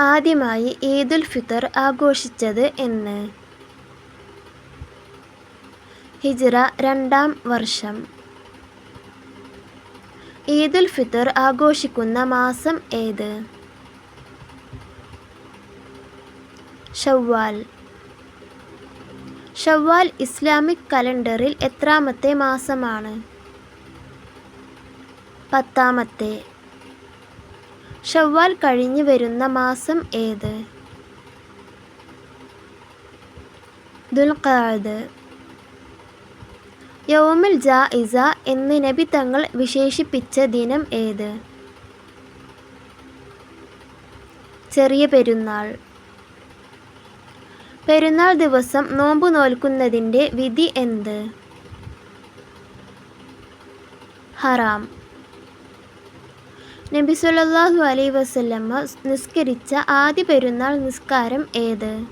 ആദ്യമായി ഈദുൽ ഫിത്തർ ആഘോഷിച്ചത് എന്ന്. ഹിജ്റ രണ്ടാം വർഷം. ഈദുൽ ഫിത്തർ ആഘോഷിക്കുന്ന മാസം ഏത്? ഷവ്വാൽ. ഷവ്വാൽ ഇസ്ലാമിക് കലണ്ടറിൽ എത്രാമത്തെ മാസമാണ്? പത്താമത്തെ. ഷവ്വാൽ കഴിഞ്ഞു വരുന്ന മാസം ഏത്? യോമിൽ യൗമുൽ ജായിസ എന്ന് നബി തങ്ങൾ വിശേഷിപ്പിച്ച ദിനം ഏത്? ചെറിയ പെരുന്നാൾ. പെരുന്നാൾ ദിവസം നോമ്പു നോൽക്കുന്നതിന്റെ വിധി എന്ത്? ഹറാം. നബി സല്ലല്ലാഹു അലൈ വസല്ലമ്മ നിസ്കരിച്ച ആദ്യ പെരുന്നാൾ നിസ്കാരം ഏത്?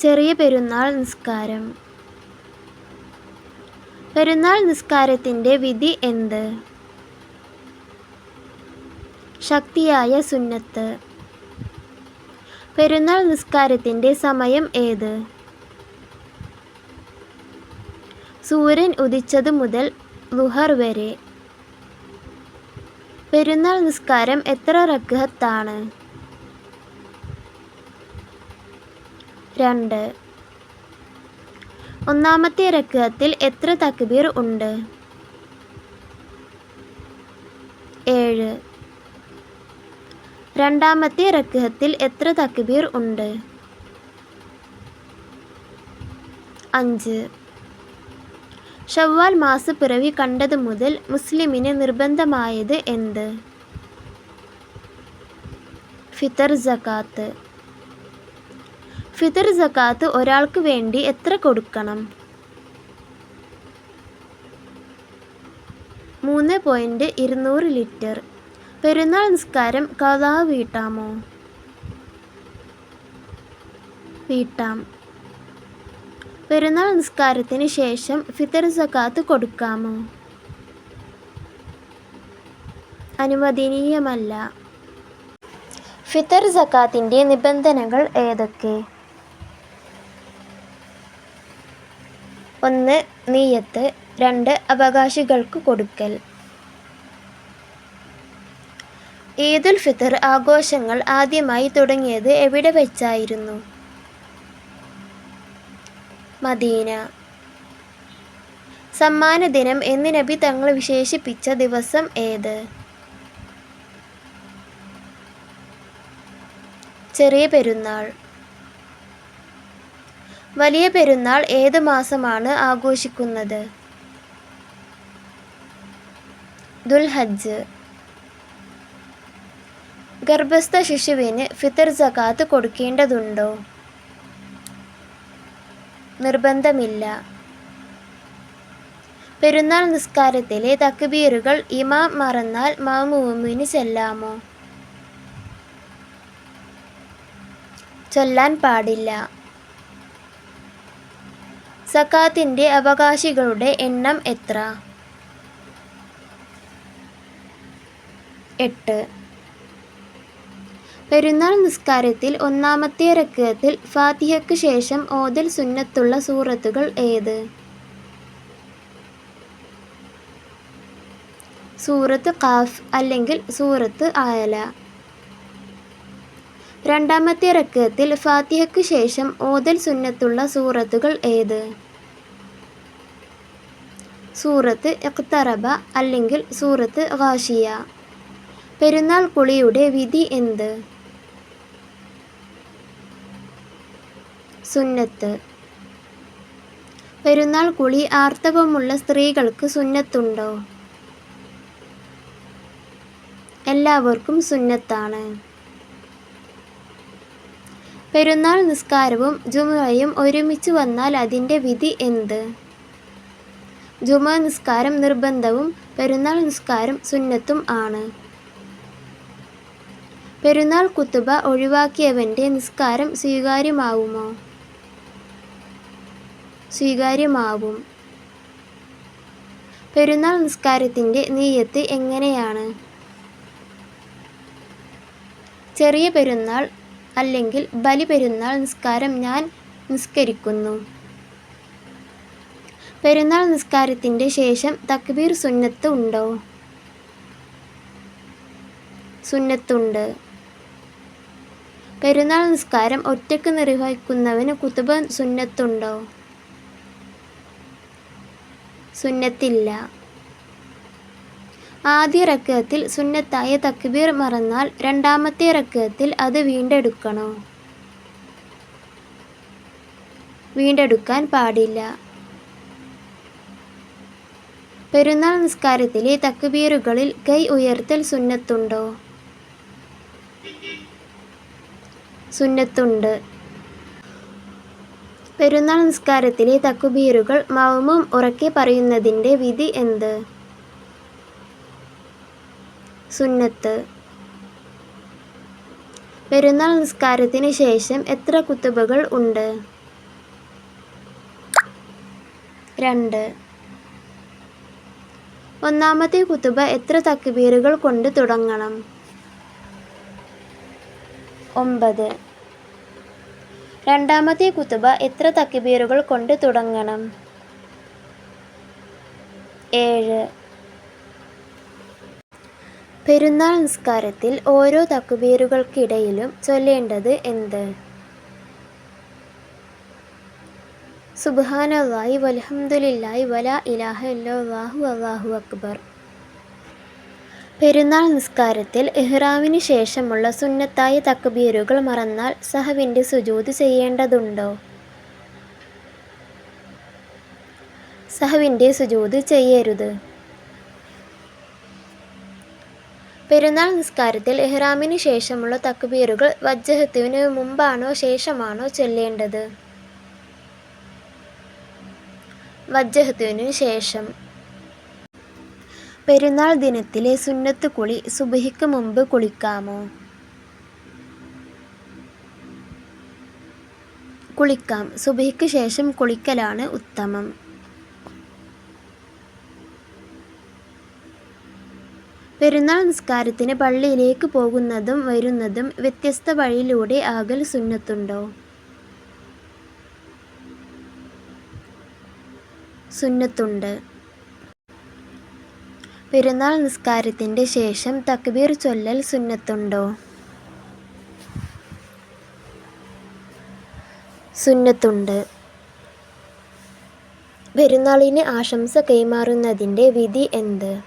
ചെറിയ പെരുന്നാൾ നിസ്കാരം. പെരുന്നാൾ നിസ്കാരത്തിന്റെ വിധി എന്ത്? ശക്തിയായ സുന്നത്ത്. പെരുന്നാൾ നിസ്കാരത്തിന്റെ സമയം ഏത്? സൂര്യൻ ഉദിച്ചതു മുതൽ ലുഹർ വരെ. പെരുന്നാൾ നിസ്കാരം എത്ര റക്അത്താണ് രണ്ട്. ഒന്നാമത്തെ റക്അത്തിൽ എത്ര തക്ബീർ ഉണ്ട്? ഏഴ്. രണ്ടാമത്തെ റക്അത്തിൽ എത്ര തക്ബീർ ഉണ്ട്? അഞ്ച്. ഷവ്വാൽ മാസപ്പിറവി കണ്ടതു മുതൽ മുസ്ലിമിന് നിർബന്ധമായത് എന്ത്? ഫിത്തർ ജക്കാത്ത് ഫിത്തർ ജക്കാത്ത് ഒരാൾക്ക് വേണ്ടി എത്ര കൊടുക്കണം? മൂന്ന് പോയിന്റ് ഇരുന്നൂറ് ലിറ്റർ. പെരുന്നാൾ നിസ്കാരം കഥാ വീട്ടാമോ? വീട്ടാം. പെരുന്നാൾ നിസ്കാരത്തിന് ശേഷം ഫിത്തർ സക്കാത്ത് കൊടുക്കാമോ? അനുവദനീയമല്ല. ഫിത്തർ സക്കാത്തിന്റെ നിബന്ധനകൾ ഏതൊക്കെ? ഒന്ന് നീയത്ത്. രണ്ട് അവകാശികൾക്ക് കൊടുക്കൽ. ഈദുൽ ഫിത്തർ ആഘോഷങ്ങൾ ആദ്യമായി തുടങ്ങിയത് എവിടെ വെച്ചായിരുന്നു? മദീന. സമ്മാന ദിനം എന്ന് നബി തങ്ങൾ വിശേഷിപ്പിച്ച ദിവസം ഏത്? ചെറിയ പെരുന്നാൾ. വലിയ പെരുന്നാൾ ഏത് മാസമാണ് ആഘോഷിക്കുന്നത്? ദുൽഹജ്ജ്. ഗർഭസ്ഥ ശിശുവിന് ഫിത്തർ ജകാത്ത് കൊടുക്കേണ്ടതുണ്ടോ? നിർബന്ധമില്ല. പെരുന്നാൾ നിസ്കാരത്തിലെ തക്ബീറുകൾ ഇമാം മറന്നാൽ മാമൂമിന് ചെല്ലാമോ? ചൊല്ലാൻ പാടില്ല. സക്കാത്തിന്റെ അവകാശികളുടെ എണ്ണം എത്ര? എട്ട്. പെരുന്നാൾ നിസ്കാരത്തിൽ ഒന്നാമത്തെ റക്കത്തിൽ ഫാത്തിഹയ്ക്ക് ശേഷം ഓതൽ സുന്നത്തുള്ള സൂറത്തുകൾ ഏത്? സൂറത്ത് ഖാഫ് അല്ലെങ്കിൽ സൂറത്ത് ആയല. രണ്ടാമത്തെ റക്കത്തിൽ ഫാത്തിഹയ്ക്ക് ശേഷം ഓതൽ സുന്നത്തുള്ള സൂറത്തുകൾ ഏത്? സൂറത്ത് ഇഖ്തറബ അല്ലെങ്കിൽ സൂറത്ത് ഗാഷിയ. പെരുന്നാൾ കുളിയുടെ വിധി എന്ത്? സുന്നത്ത്. പെരുന്നാൾ കുളി ആർത്തവമുള്ള സ്ത്രീകൾക്ക് സുന്നത്തുണ്ടോ? എല്ലാവർക്കും സുന്നത്താണ്. പെരുന്നാൾ നിസ്കാരവും ജുമുഅയും ഒരുമിച്ച് വന്നാൽ അതിന്റെ വിധി എന്ത്? ജുമ നിസ്കാരം നിർബന്ധവും പെരുന്നാൾ നിസ്കാരം സുന്നത്തും ആണ്. പെരുന്നാൾ കുത്തുബ ഒഴിവാക്കിയവന്റെ നിസ്കാരം സ്വീകാര്യമാവുമോ? സ്വീകാര്യമാവും പെരുന്നാൾ നിസ്കാരത്തിന്റെ നീയത്ത് എങ്ങനെയാണ് ചെറിയ പെരുന്നാൾ അല്ലെങ്കിൽ ബലി പെരുന്നാൾ നിസ്കാരം ഞാൻ നിസ്കരിക്കുന്നു. പെരുന്നാൾ നിസ്കാരത്തിന്റെ ശേഷം തക്ബീർ സുന്നത്ത് ഉണ്ടോ? സുന്നത്തുണ്ട്. പെരുന്നാൾ നിസ്കാരം ഒറ്റയ്ക്ക് നിർവഹിക്കുന്നവന് കുത്തുബ സുന്നത്തുണ്ടോ? സുന്നത്തില്ല. ആദ്യ റക്കത്തിൽ സുന്നത്തായ തക്ബീർ മറന്നാൽ രണ്ടാമത്തെ റക്കത്തിൽ അത് വീണ്ടെടുക്കണോ? വീണ്ടെടുക്കാൻ പാടില്ല. പെരുന്നാൾ നിസ്കാരത്തിലെ തക്ബീറുകളിൽ കൈ ഉയർത്തൽ സുന്നത്തുണ്ടോ? സുന്നത്തുണ്ട്. പെരുന്നാൾ നിസ്കാരത്തിലെ തക്കുബീറുകൾ മൗമും ഉറക്കെ പറയുന്നതിന്റെ വിധി എന്ത്? സുന്നത്ത്. പെരുന്നാൾ നിസ്കാരത്തിന് ശേഷം എത്ര കുത്തുബകൾ ഉണ്ട്? രണ്ട്. ഒന്നാമത്തെ കുത്തുബ എത്ര തക്കുബീറുകൾ കൊണ്ട് തുടങ്ങണം? ഒമ്പത്. രണ്ടാമത്തെ കുത്തുബ എത്ര തക്കിബീറുകൾ കൊണ്ട് തുടങ്ങണം? ഏഴ്. പെരുന്നാൾ നിസ്കാരത്തിൽ ഓരോ തക്കുബീറുകൾക്കിടയിലും ചൊല്ലേണ്ടത് എന്ത്? സുബ്ഹാനല്ലാഹി വലഹമുല്ലായി വല ഇലാഹ ഇല്ലല്ലാഹു അള്ളാഹു അക്ബർ. പെരുന്നാൾ നിസ്കാരത്തിൽ ഇഹ്റാമിന് ശേഷമുള്ള സുന്നത്തായ തക്ബീറുകൾ മറന്നാൽ സഹവിന്റെ സുജൂദ് ചെയ്യേണ്ടതുണ്ടോ? സഹവിന്റെ സുജൂദ് ചെയ്യരുത്. പെരുന്നാൾ നിസ്കാരത്തിൽ ഇഹ്റാമിന് ശേഷമുള്ള തക്ബീറുകൾ വജ്ജഹത്തിന് മുമ്പാണോ ശേഷമാണോ ചൊല്ലേണ്ടത്? വജ്ജഹത്തിന് ശേഷം. പെരുന്നാൾ ദിനത്തിലെ സുന്നത്ത് കുളി സുബഹിക്ക് മുമ്പ് കുളിക്കാമോ? കുളിക്കാം. സുബഹിക്ക് ശേഷം കുളിക്കലാണ് ഉത്തമം. പെരുന്നാൾ നിസ്കാരത്തിന് പള്ളിയിലേക്ക് പോകുന്നതും വരുന്നതും വ്യത്യസ്ത വഴിയിലൂടെ ആകൽ സുന്നത്തുണ്ടോ? സുന്നത്തുണ്ട്. പെരുന്നാൾ നിസ്കാരത്തിന്റെ ശേഷം തക്ബീർ ചൊല്ലൽ സുന്നത്തുണ്ടോ? സുന്നത്തുണ്ട്. പെരുന്നാളിന് ആശംസ കൈമാറുന്നതിന്റെ വിധി എന്ത്?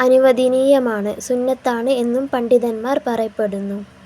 അനുവദനീയമാണ്. സുന്നത്താണ് എന്നും പണ്ഡിതന്മാർ പറയപ്പെടുന്നു.